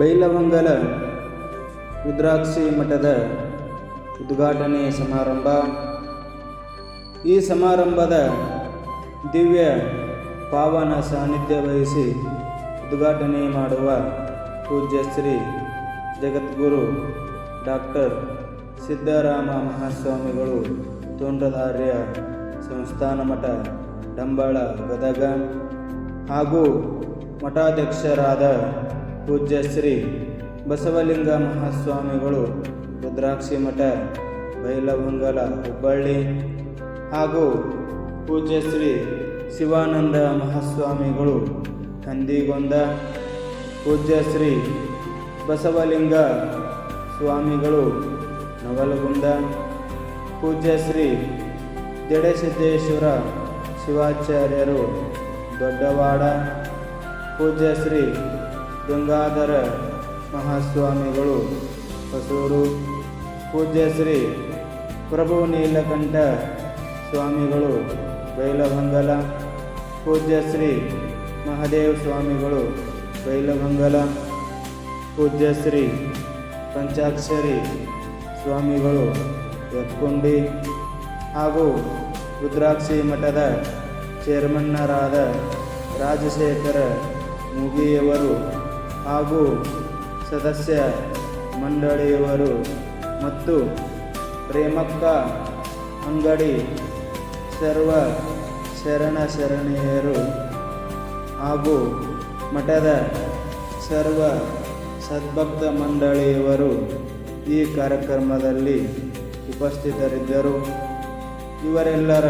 ಬೈಲವಂಗಲ ರುದ್ರಾಕ್ಷಿ ಮಠದ ಉದ್ಘಾಟನೆ ಸಮಾರಂಭ. ಈ ಸಮಾರಂಭದ ದಿವ್ಯ ಪಾವನ ಸಾನ್ನಿಧ್ಯ ವಹಿಸಿ ಉದ್ಘಾಟನೆ ಮಾಡುವ ಪೂಜ್ಯ ಶ್ರೀ ಜಗದ್ಗುರು ಡಾಕ್ಟರ್ ಸಿದ್ದರಾಮ ಮಹಾಸ್ವಾಮಿಗಳು ತೋಂಟದಾರ್ಯ ಸಂಸ್ಥಾನ ಮಠ, ಡಂಬಳ, ಗದಗ ಹಾಗೂ ಮಠಾಧ್ಯಕ್ಷರಾದ ಪೂಜ್ಯ ಶ್ರೀ ಬಸವಲಿಂಗ ಮಹಾಸ್ವಾಮಿಗಳು, ರುದ್ರಾಕ್ಷಿ ಮಠ ಬೈಲವಂಗಲ ಹುಬ್ಬಳ್ಳಿ ಹಾಗೂ ಪೂಜ್ಯ ಶ್ರೀ ಶಿವಾನಂದ ಮಹಾಸ್ವಾಮಿಗಳು ಹಂದಿಗೊಂದ ಪೂಜ್ಯ ಶ್ರೀ ಬಸವಲಿಂಗ ಸ್ವಾಮಿಗಳು, ನವಲಗುಂದ ಪೂಜ್ಯ ಶ್ರೀ ಜಡಸಿದ್ದೇಶ್ವರ ಶಿವಾಚಾರ್ಯರು, ದೊಡ್ಡವಾಡ ಪೂಜ್ಯ ಶ್ರೀ ಗಂಗಾಧರ ಮಹಾಸ್ವಾಮಿಗಳು ಹೊಸೂರು. ಪೂಜ್ಯ ಶ್ರೀ ಪ್ರಭು ನೀಲಕಂಠ ಸ್ವಾಮಿಗಳು ಬೈಲಭಂಗಲ ಪೂಜ್ಯ ಶ್ರೀ ಮಹಾದೇವ ಸ್ವಾಮಿಗಳು ಬೈಲಭಂಗಲ ಪೂಜ್ಯ ಶ್ರೀ ಪಂಚಾಕ್ಷರಿ ಸ್ವಾಮಿಗಳು ಎತ್ಕೊಂಡಿ ಹಾಗೂ ರುದ್ರಾಕ್ಷಿ ಮಠದ ಚೇರ್ಮನ್ನರಾದ ರಾಜಶೇಖರ ಮುಗಿಯವರು ಹಾಗೂ ಸದಸ್ಯ ಮಂಡಳಿಯವರು ಮತ್ತು ಪ್ರೇಮಕ್ಕ ಅಂಗಡಿ ಸರ್ವ ಶರಣ ಶರಣೆಯರು ಹಾಗೂ ಮಠದ ಸರ್ವ ಸದ್ಭಕ್ತ ಮಂಡಳಿಯವರು ಈ ಕಾರ್ಯಕ್ರಮದಲ್ಲಿ ಉಪಸ್ಥಿತರಿದ್ದರು. ಇವರೆಲ್ಲರ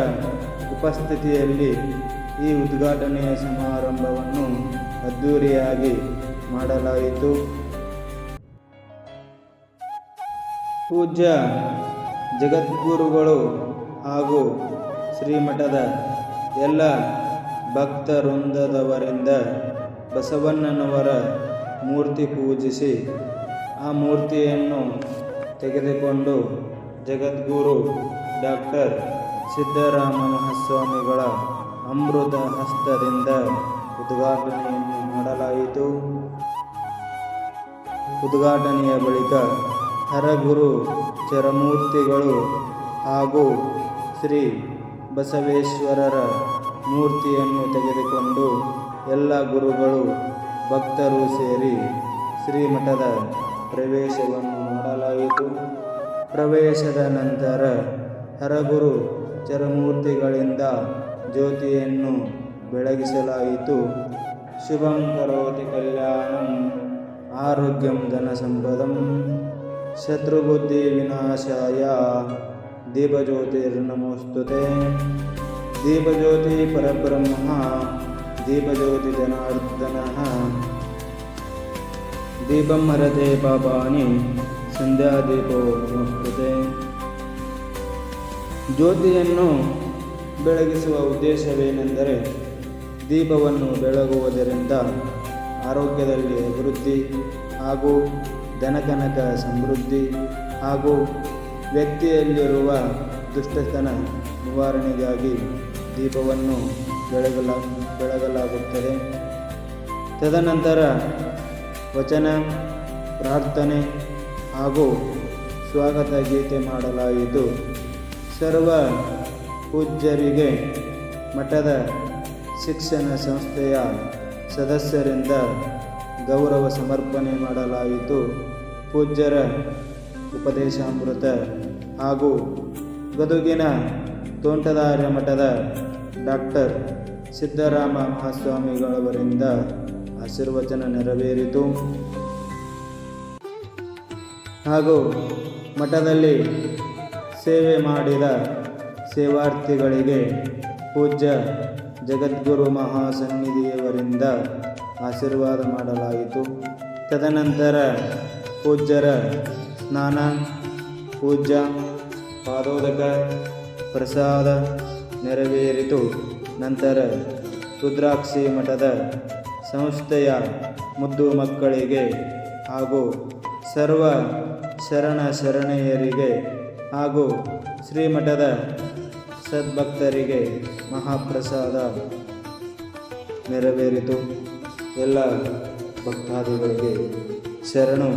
ಉಪಸ್ಥಿತಿಯಲ್ಲಿ ಈ ಉದ್ಘಾಟನೆಯ ಸಮಾರಂಭವನ್ನು ಅದ್ಧೂರಿಯಾಗಿ ಮಾಡಲಾಯಿತು. ಪೂಜ್ಯ ಜಗದ್ಗುರುಗಳು ಹಾಗೂ ಶ್ರೀಮಠದ ಎಲ್ಲ ಭಕ್ತವೃಂದದವರಿಂದ ಬಸವಣ್ಣನವರ ಮೂರ್ತಿ ಪೂಜಿಸಿ ಆ ಮೂರ್ತಿಯನ್ನು ತೆಗೆದುಕೊಂಡು ಜಗದ್ಗುರು ಡಾಕ್ಟರ್ ಸಿದ್ದರಾಮ ಮಹಾಸ್ವಾಮಿಗಳ ಅಮೃತ ಹಸ್ತದಿಂದ ಉದ್ಘಾಟನೆಯನ್ನು ಮಾಡಲಾಯಿತು. ಉದ್ಘಾಟನೆಯ ಬಳಿಕ ಹರಗುರು, ಚರಮೂರ್ತಿಗಳು ಹಾಗೂ ಶ್ರೀ ಬಸವೇಶ್ವರರ ಮೂರ್ತಿಯನ್ನು ತೆಗೆದುಕೊಂಡು ಎಲ್ಲ ಗುರುಗಳು ಭಕ್ತರು ಸೇರಿ ಶ್ರೀಮಠದ ಪ್ರವೇಶವನ್ನು ಮಾಡಲಾಯಿತು. ಪ್ರವೇಶದ ನಂತರ ಹರಗುರು, ಚರಮೂರ್ತಿಗಳಿಂದ ಜ್ಯೋತಿಯನ್ನು ಬೆಳಗಿಸಲಾಯಿತು. ಶುಭಂ ಕರೋತಿ ಕಲ್ಯಾಣಂ. ಆರೋಗ್ಯಂ ಧನಸಂಪದಂ ಶತ್ರುಬುದ್ಧಿ ವಿನಾಶಾಯ. ದೀಪಜ್ಯೋತಿರ್ನಮೋಸ್ತುತೆ. ದೀಪಜ್ಯೋತಿ ಪರಬ್ರಹ್ಮ, ದೀಪಜ್ಯೋತಿ ಜನಾರ್ದನ. ದೀಪಂ ಹರತೆ ಪಾಪಾನಿ ಸಂಧ್ಯಾದೀಪೋ ನಮಸ್ಕೃತೆ. ಜ್ಯೋತಿಯನ್ನು ಬೆಳಗಿಸುವ ಉದ್ದೇಶವೇನೆಂದರೆ ದೀಪವನ್ನು ಬೆಳಗುವುದರಿಂದ ಆರೋಗ್ಯದಲ್ಲಿ ಅಭಿವೃದ್ಧಿ ಹಾಗೂ ಧನಕನಕ ಸಮೃದ್ಧಿ ಹಾಗೂ ವ್ಯಕ್ತಿಯಲ್ಲಿರುವ ದುಷ್ಟತನ ನಿವಾರಣೆಗಾಗಿ ದೀಪವನ್ನು ಬೆಳಗಲ, ಬೆಳಗಲಾಗುತ್ತದೆ. ತದನಂತರ ವಚನ, ಪ್ರಾರ್ಥನೆ ಹಾಗೂ ಸ್ವಾಗತ ಗೀತೆ ಮಾಡಲಾಯಿತು. ಸರ್ವ ಪೂಜ್ಯರಿಗೆ ಮಠದ ಶಿಕ್ಷಣ ಸಂಸ್ಥೆಯ ಸದಸ್ಯರಿಂದ ಗೌರವ ಸಮರ್ಪಣೆ ಮಾಡಲಾಯಿತು. ಪೂಜ್ಯರ ಉಪದೇಶಾಮೃತ ಹಾಗೂ ಗದುಗಿನ ತೋಂಟದಾರ್ಯ ಮಠದ ಡಾಕ್ಟರ್ ಸಿದ್ದರಾಮ ಮಹಾಸ್ವಾಮಿಗಳವರಿಂದ ಆಶೀರ್ವಚನ ನೆರವೇರಿತು. ಹಾಗೂ ಮಠದಲ್ಲಿ ಸೇವೆ ಮಾಡಿದ ಸೇವಾರ್ಥಿಗಳಿಗೆ ಪೂಜ್ಯ ಜಗದ್ಗುರು ಮಹಾಸನ್ನಿಧಿಯವರಿಂದ ಆಶೀರ್ವಾದ ಮಾಡಲಾಯಿತು. ತದನಂತರ ಪೂಜ್ಯರ ಸ್ನಾನ, ಪೂಜ್ಯ, ಪಾದೋದಕ, ಪ್ರಸಾದ ನೆರವೇರಿತು. ನಂತರ ರುದ್ರಾಕ್ಷಿ ಮಠದ ಸಂಸ್ಥೆಯ ಮುದ್ದು ಮಕ್ಕಳಿಗೆ ಹಾಗೂ ಸರ್ವ ಶರಣ ಶರಣೆಯರಿಗೆ ಹಾಗೂ ಶ್ರೀಮಠದ ಸದ್ಭಕ್ತರಿಗೆ ಮಹಾಪ್ರಸಾದ ನೆರವೇರಿತು. ಎಲ್ಲ ಭಕ್ತಾದಿಗಳಿಗೆ ಶರಣು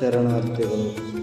ಶರಣಾರ್ಥಿಗಳು.